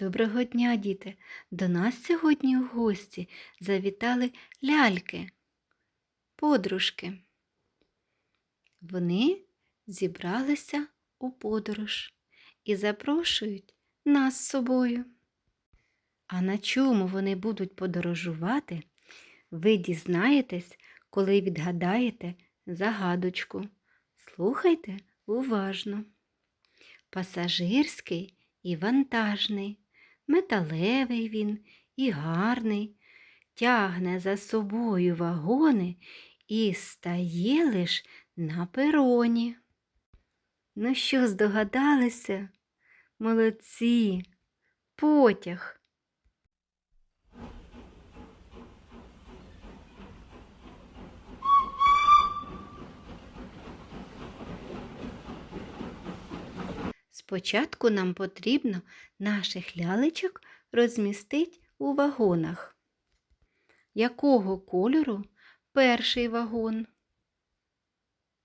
Доброго дня, діти! До нас сьогодні у гості завітали ляльки, подружки. Вони зібралися у подорож і запрошують нас з собою. А на чому вони будуть подорожувати, ви дізнаєтесь, коли відгадаєте загадочку. Слухайте уважно. Пасажирський і вантажний, металевий він і гарний, тягне за собою вагони і стає лиш на пероні. Ну що, здогадалися? Молодці, потяг. Спочатку нам потрібно наших лялечок розмістити у вагонах. Якого кольору перший вагон?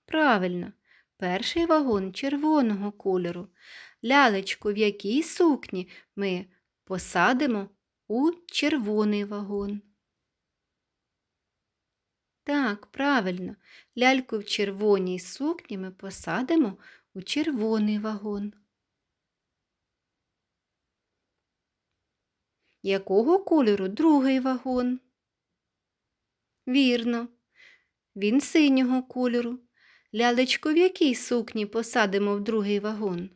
Правильно, перший вагон червоного кольору. Лялечку в якій сукні ми посадимо у червоний вагон. Так, правильно, ляльку в червоній сукні ми посадимо у червоний вагон. Якого кольору другий вагон? Вірно, він синього кольору. Лялечко в якій сукні посадимо в другий вагон?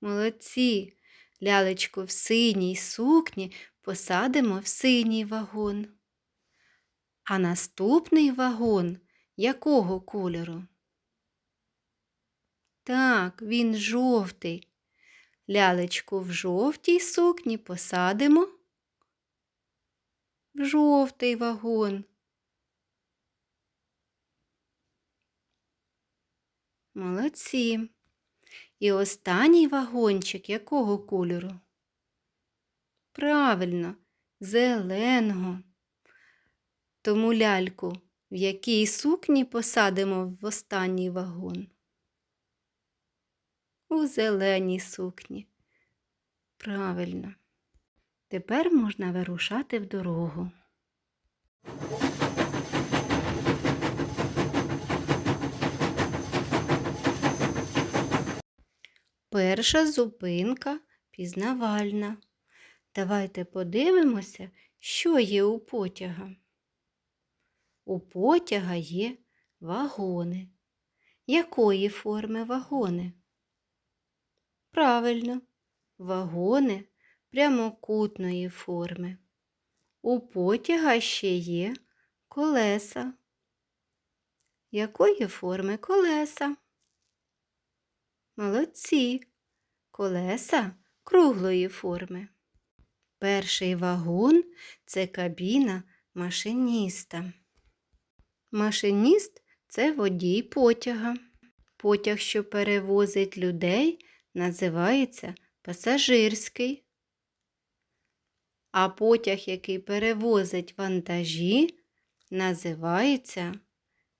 Молодці, лялечко в синій сукні посадимо в синій вагон. А наступний вагон якого кольору? Так, він жовтий. Лялечку в жовтій сукні посадимо в жовтий вагон. Молодці. І останній вагончик якого кольору? Правильно, зеленого. Тому ляльку, в якій сукні посадимо в останній вагон у зеленій сукні. Правильно. Тепер можна вирушати в дорогу. Перша зупинка пізнавальна. Давайте подивимося, що є у потяга. У потяга є вагони. Якої форми вагони? Правильно, вагони прямокутної форми. У потяга ще є колеса. Якої форми колеса? Молодці. Колеса круглої форми. Перший вагон це кабіна машиніста. Машиніст це водій потяга. Потяг, що перевозить людей називається пасажирський, а потяг, який перевозить вантажі, називається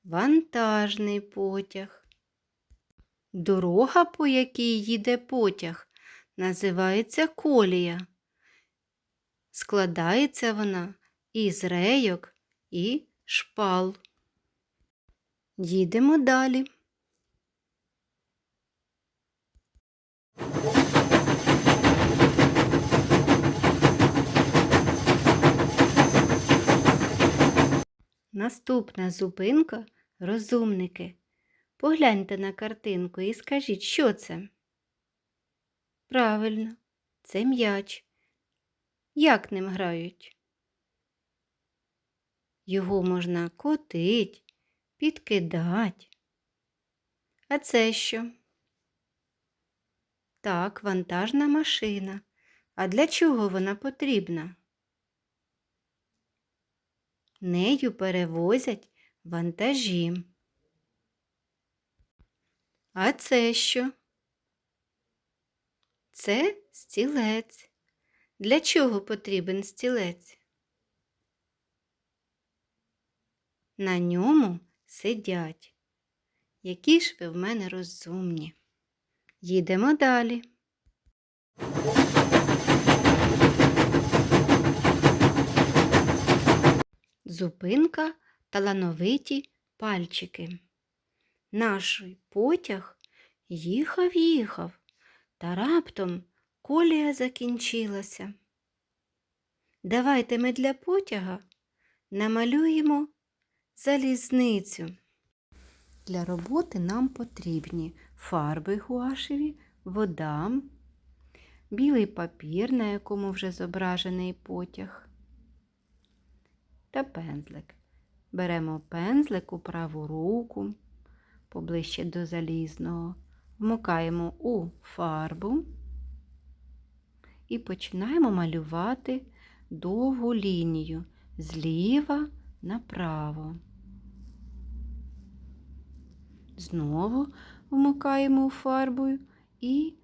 вантажний потяг. Дорога, по якій їде потяг, називається колія. Складається вона із рейок і шпал. Їдемо далі. Наступна зупинка розумники. Погляньте на картинку і скажіть, що це? Правильно, це м'яч. Як ним грають? Його можна котить, підкидати. А це що? Так, вантажна машина. А для чого вона потрібна? Нею перевозять вантажі. А це що? Це стілець. Для чого потрібен стілець? На ньому сидять. Які ж ви в мене розумні. Їдемо далі. Зупинка талановиті пальчики. Наш потяг їхав, їхав, та раптом колія закінчилася. Давайте ми для потяга намалюємо залізницю. Для роботи нам потрібні фарби гуашеві, вода, білий папір, на якому вже зображений потяг, та пензлик. Беремо пензлик у праву руку, поближче до залізного, вмикаємо у фарбу і починаємо малювати довгу лінію зліва направо. Знову вмикаємо у фарбу і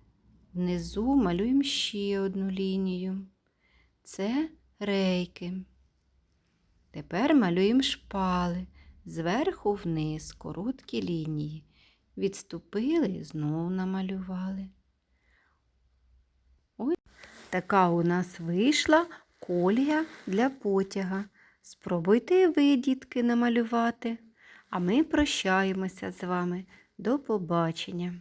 внизу малюємо ще одну лінію. Це рейки. Тепер малюємо шпали зверху вниз короткі лінії. Відступили, знову намалювали. Ось така у нас вийшла колія для потяга. Спробуйте і ви, дітки, намалювати. А ми прощаємося з вами. До побачення!